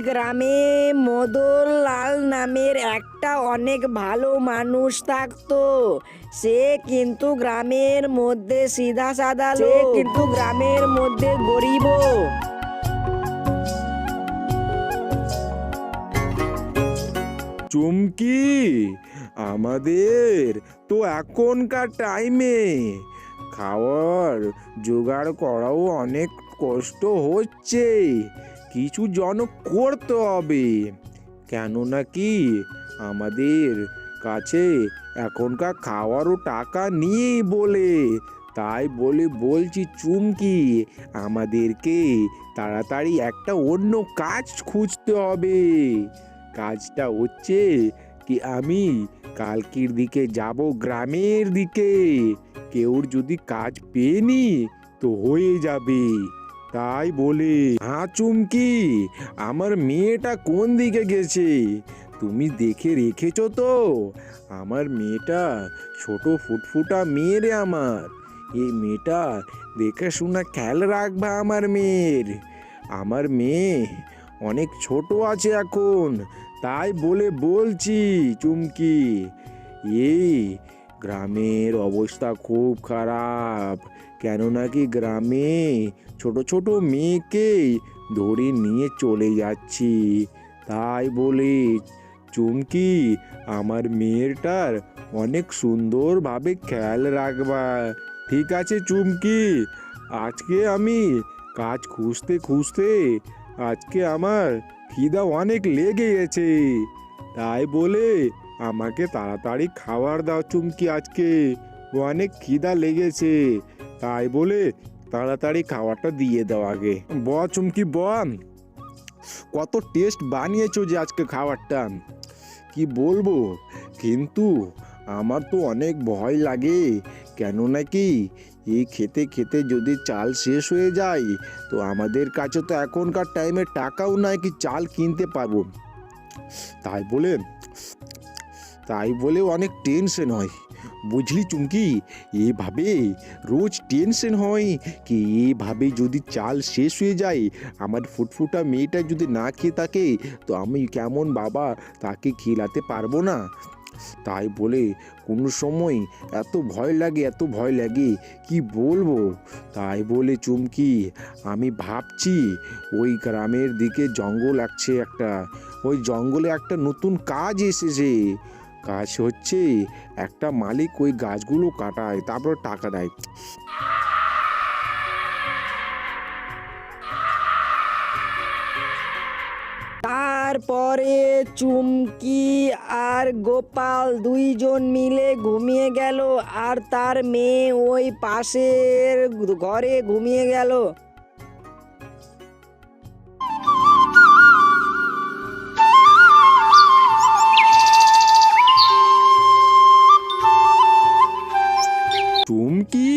গ্রামে মদন লাল নামের একটা অনেক ভালো মানুষ থাকতো। সে কিন্তু গ্রামের মধ্যে সিধা সাদা সে কিন্তু গ্রামের মধ্যে গরিব চুমকি আমাদের তো এখনকার টাইমে খাওয়ার জোগাড় করাও অনেক কষ্ট হচ্ছে। কিছু জন করতে হবে। কেননা কি? আমাদের কাছে এখনকার খাওয়ারও টাকা নেই বলে। তাই বলে বলছি চুমকি, আমাদেরকে তাড়াতাড়ি একটা অন্য কাজ খুঁজতে হবে। কাজটা হচ্ছে কি, আমি কালকির দিকে যাব গ্রামের দিকে। কেউর যদি কাজ পেয়ে নি, তো হয়ে যাবে। তাই বলে হ্যাঁ চুমকি, আমার মেয়েটা কোন দিকে গেছে? তুমি দেখে রেখেছো তো? আমার মেয়েটা ছোট ফুটফুটা মেয়ে রে আমার। এই মেয়েটা দেখে শোনা খেয়াল রাখবা আমার মেয়ের। আমার মেয়ে অনেক ছোট আছে এখন, তাই বলে বলছি, চুমকি। এই গ্রামের অবস্থা খুব খারাপ। কেন নাকি গ্রামে ছোট ছোট মেয়েকে ধরে নিয়ে চলে যাচ্ছি। তাই বলে চুমকি, আমার মেয়েরটার অনেক সুন্দরভাবে খেয়াল রাখবা। ঠিক আছে চুমকি, আজকে আমি কাজ খুঁজতে খুঁজতে আজকে আমার খিদা অনেক লেগে গেছে। তাই বলে আমাকে তাড়াতাড়ি খাবার দাও চুমকি আজকে, অনেক খিদা লেগেছে। তাই বলে তাড়াতাড়ি খাবারটা দিয়ে দাও আগে। ব চুমকি বন কত টেস্ট বানিয়েছো যে আজকে খাবারটা কি বলব? কিন্তু আমার তো অনেক ভয় লাগে। কেন নাকি? এই খেতে খেতে যদি চাল শেষ হয়ে যায়, তো আমাদের কাছে তো এখনকার টাইমে টাকাও নাই কি চাল কিনতে পারব তাই বলে তাই বলে অনেক টেনশন হয়। বুঝলি চুমকি? এভাবে রোজ টেনশন হয় কি? এভাবে যদি চাল শেষ হয়ে যায়, আমার ফুটফুটা মেয়েটা যদি না খেয়ে থাকে, তো আমি কেমন বাবা? তাকে খেলাতে পারব না। তাই বলে কোনো সময় এত ভয় লাগে, এত ভয় লাগে, কি বলব? তাই বলে চুমকি, আমি ভাবছি ওই গ্রামের দিকে জঙ্গল আছে একটা, ওই জঙ্গলে একটা নতুন কাজ এসেছে। কাজ হচ্ছে, একটা মালিক ওই গাছগুলো কাটায়, তারপর টাকা দেয়। তারপরে চুমকি আর গোপাল দুইজন মিলে ঘুমিয়ে গেল, আর তার মেয়ে ওই পাশের ঘরে ঘুমিয়ে গেল। চুমকি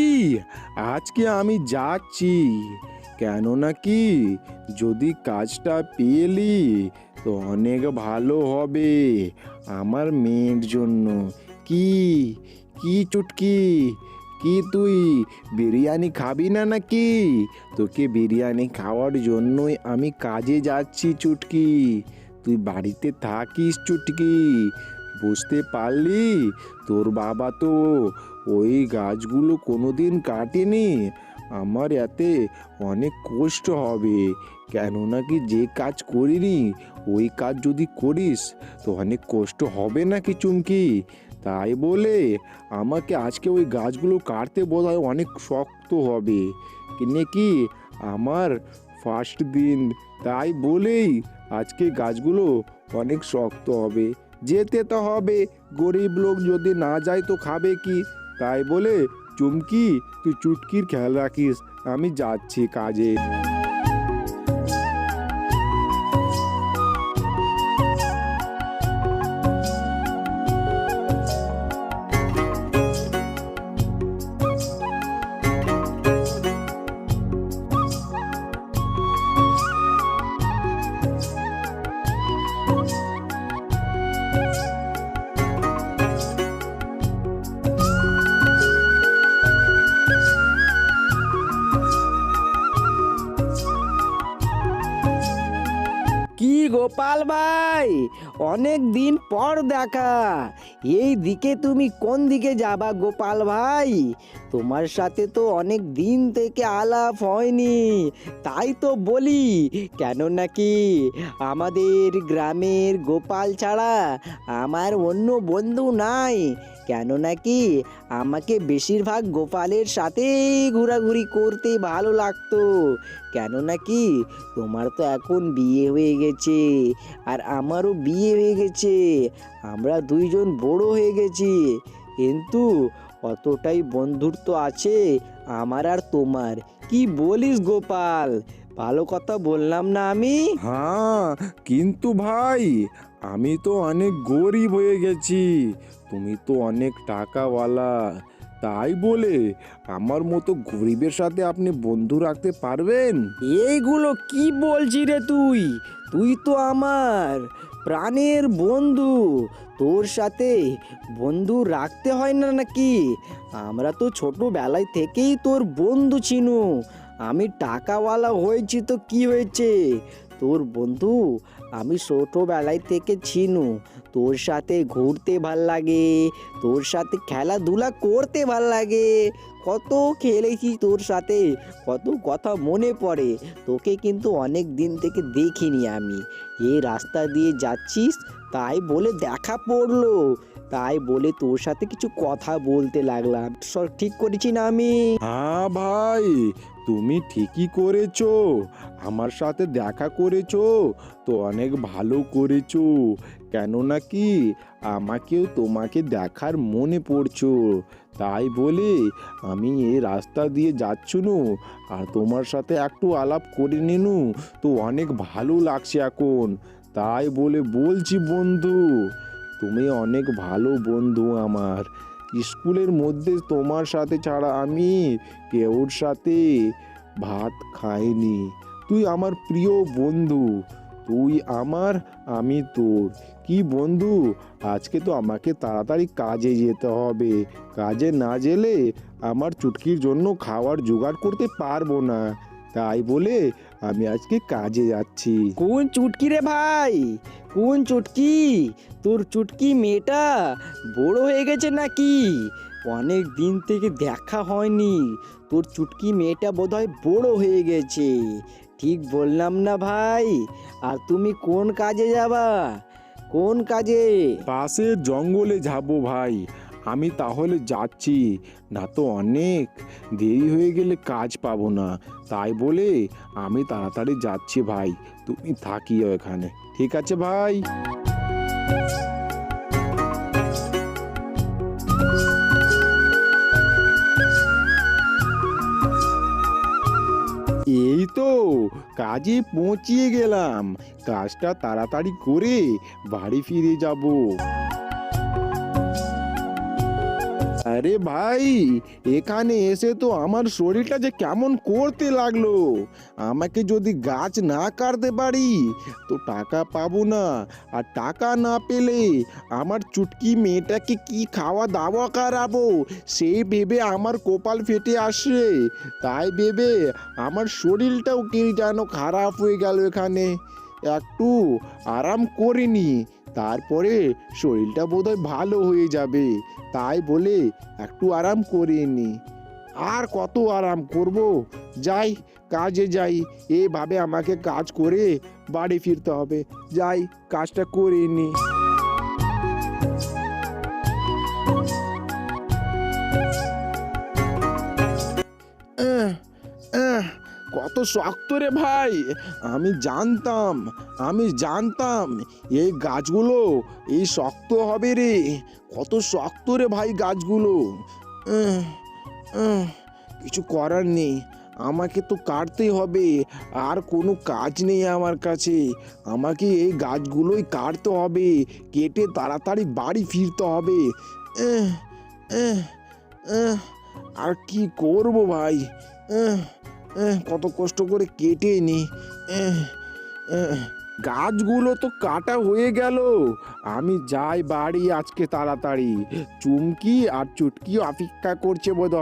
আজকে আমি যাচ্ছি কেন নাকি যদি কাজটা পেলি তো অনেক ভালো হবে আমার মেয়ের জন্য কি কি চুটকি কি তুই বিরিয়ানি খাবি না নাকি তোকে বিরিয়ানি খাওয়ার জন্যই আমি কাজে যাচ্ছি চুটকি তুই বাড়িতে থাকিস চুটকি বুঝতে পারলি? তোর বাবা তো ওই গাছগুলো কোনোদিন কাটেনি। আমার এতে অনেক কষ্ট হবে। কেননা কি যে কাজ করিনি, ওই কাজ যদি করিস তো অনেক কষ্ট হবে নাকি চুমকি? তাই বলে আমাকে আজকে ওই গাছগুলো কাটতে বোধ হয় অনেক শক্ত হবে। কিনে কি আমার ফার্স্ট দিন। তাই বলেই আজকে গাছগুলো অনেক শক্ত হবে। যেতে তো হবে। গরিব লোক যদি না যায় তো খাবে কি? তাই বলে, চুমকি, তুই চুটকির খেয়াল রাখিস, আমি যাচ্ছি কাজে। গোপাল ভাই অনেক দিন পর দেখা। এই দিকে তুমি কোন দিকে যাবা গোপাল ভাই? তোমার সাথে তো অনেক দিন থেকে আলাপ হয়নি, তাই তো বলি। কেন নাকি আমাদের গ্রামের গোপাল ছাড়া আমার অন্য বন্ধু নাই। কেন নাকি আমাকে বেশিরভাগ গোপালের সাথেই ঘোরাঘুরি করতে ভালো লাগতো। কেন নাকি তোমার তো এখন বিয়ে হয়ে গেছে, আর আমারও বিয়ে হয়ে গেছে। আমরা দুইজন বড় হয়ে গেছি। কিন্তু অতটাই বন্ধুত্ব আছে আমার আর তোমার। কি বলিস গোপাল? ভালো কথা বললাম না আমি? হ্যাঁ কিন্তু ভাই আমি তো অনেক গরিব হয়ে গেছি। তুমি তো অনেক টাকাওয়ালা। তাই বলে আমার মতো গরিবের সাথে আপনি বন্ধু রাখতে পারবেন? এইগুলো কি বলছি রে তুই? তুই তো আমার। প্রাণের বন্ধু। তোর সাথে বন্ধু রাখতে হয় না নাকি? আমরা তো ছোটোবেলায় থেকেই তোর বন্ধু চিনু। আমি টাকাওয়ালা হয়েছি তো কি হয়েছে? তোর বন্ধু, আমি ছোটবেলায় থেকে চিনু তোর সাথে ঘুরতে ভালো লাগে, তোর সাথে খেলাধুলা করতে ভালো লাগে। কত খেলেছি তোর সাথে, কত কথা মনে পড়ে। তোকে কিন্তু অনেক দিন থেকে দেখিনি আমি। এই রাস্তা দিয়ে যাচ্ছিস, তাই বলে দেখা পড়ল। তাই বলে তোর সাথে কিছু কথা বলতে লাগলাম। সব ঠিক করেছি না আমি? হ্যাঁ ভাই তুমি ঠিকই করেছ, আমার সাথে দেখা করেছ, তো অনেক ভালো করেছ। কেন নাকি আমাকেও তোমাকে দেখার মনে পড়ছো। তাই বলে আমি এই রাস্তা দিয়ে যাচ্ছুনু, আর তোমার সাথে একটু আলাপ করে নিনু, তো অনেক ভালো লাগছে এখন। তাই বলে বলছি বন্ধু, তুমি অনেক ভালো বন্ধু আমার। স্কুলের মধ্যে তোমার সাথে ছাড়া আমি কেউর সাথে ভাত খাইনি। তুই আমার প্রিয় বন্ধু, তুই আমার, আমি তোর। কি বন্ধু? আজকে তো আমাকে তাড়াতাড়ি কাজে যেতে হবে। কাজে না গেলে আমার চুটকির জন্য খাওয়ার জোগাড় করতে পারব না। তাই বলে আমি আজকে কাজে যাচ্ছি। কোন চুটকি রে ভাই? কোন চুটকি? তোর চুটকি মেয়েটা বড় হয়ে গেছে নাকি? অনেক দিন থেকে দেখা হয়নি। তোর চুটকি মেয়েটা বোধহয় বড় হয়ে গেছে। ঠিক বললাম না ভাই। আর তুমি কোন কাজে যাবা? কোন কাজে? পাশের জঙ্গলে যাব ভাই। আমি তাহলে যাচ্ছি। না তো অনেক। দেরি হয়ে গেলে কাজ পাবো না। তাই বলে আমি তাড়াতাড়ি যাচ্ছি ভাই। তুমি থাকিও এখানে। ঠিক আছে ভাই? এই তো কাজে পৌঁছিয়ে গেলাম। কাজটা তাড়াতাড়ি করে বাড়ি ফিরে যাব। আরে ভাই, এখানে এসে তো আমার শরীরটা যে কেমন করতে লাগল। আমাকে যদি গাছ না কাটতে পারি, তো টাকা পাবো না। আর টাকা না পেলে আমার চুটকি মেয়েটাকে কি খাওয়া দাওয়া করাবো, সেই ভেবে আমার কপাল ফেটে আসে তাই ভেবে আমার শরীরটাও কি যেন খারাপ হয়ে গেল এখানে। একটু আরাম করিনি তারপরে শরীরটা বোধহয় ভালো হয়ে যাবে। তাই বলে একটু আরাম করে নি। আর কত আরাম করব? যাই, কাজে যাই। এভাবে আমাকে কাজ করে বাড়ি ফিরতে হবে। যাই, কাজটা করে নি। শক্ত রে ভাই। আমি জানতাম আমি জানতাম এই গাছগুলো এই শক্ত হবে রে। কত শক্ত রে ভাই গাছগুলো। কিছু করার নেই। আমাকে তো কাটতেই হবে। আর কোনো কাজ নেই আমার কাছে। আমাকে এই গাছগুলোই কাটতে হবে। কেটে তাড়াতাড়ি বাড়ি ফিরতে হবে। আর কি করব ভাই? কত কষ্ট করে কেটে নি। গাছগুলো তো কাটা হয়ে গেল। আমি যাই বাড়ি আজকে তাড়াতাড়ি। চুমকি আর চুটকি অপেক্ষা করছে বোধ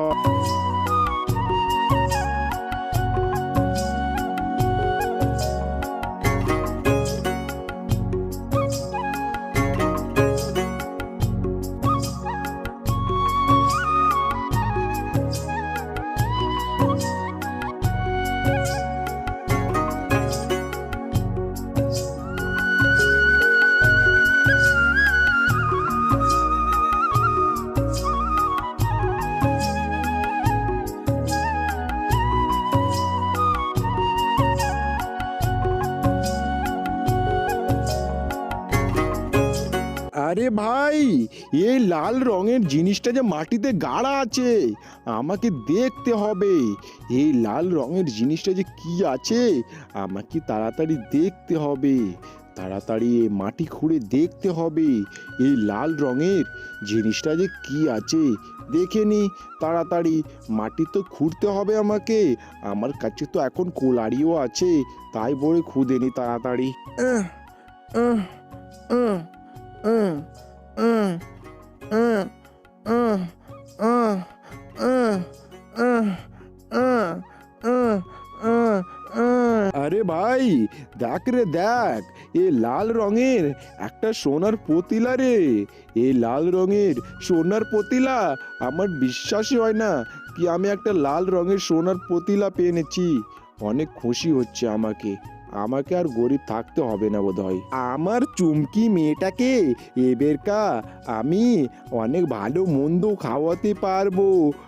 এই লাল রঙের জিনিসটা যে মাটিতে গাড়া আছে আমাকে দেখতে হবে। এই লাল রঙের জিনিসটা যে কি আছে আমাকে তাড়াতাড়ি দেখতে হবে। তাড়াতাড়ি মাটি খুঁড়ে দেখতে হবে। এই লাল রঙের জিনিসটা যে কি আছে দেখে নি। তাড়াতাড়ি মাটি তো খুঁড়তে হবে আমাকে। আমার কাছে তো এখন কোলারিও আছে তাই বলে খুঁদে নি তাড়াতাড়ি। উহ, আরে ভাই, দেখ রে, দেখ এ লাল রঙের একটা সোনার পতিলা রে। এ লাল রঙের সোনার পতিলা আমার বিশ্বাসই হয় না কি আমি একটা লাল রঙের সোনার পতিলা পেয়ে অনেক খুশি হচ্ছে আমাকে। আমাকে আর গরিব থাকতে হবে না বোধ হয় আমার চুমকি মেয়েটাকে এবেরকা আমি অনেক ভালো মন্দ খাওয়াতে পারব।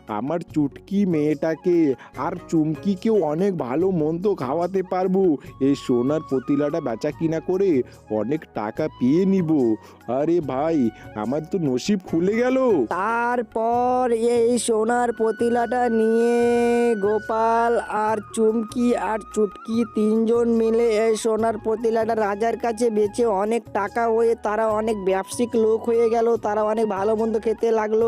আমার চুটকি মেয়েটাকে আর চুমকিকেও অনেক ভালো মন্দ খাওয়াতে পারব। এই সোনার পতিলাটা বেচা কিনা করে অনেক টাকা পেয়ে নিব। আরে ভাই আমার তো নসিব খুলে গেল। তারপর এই সোনার পতিলাটা নিয়ে গোপাল আর চুমকি আর চুটকি তিনজন মিলে এই সোনার পতিলাটা রাজার কাছে বেচে অনেক টাকা হয়ে তারা অনেক ব্যবসায়িক লোক হয়ে গেল, তারা অনেক ভালো মন্দ খেতে লাগল।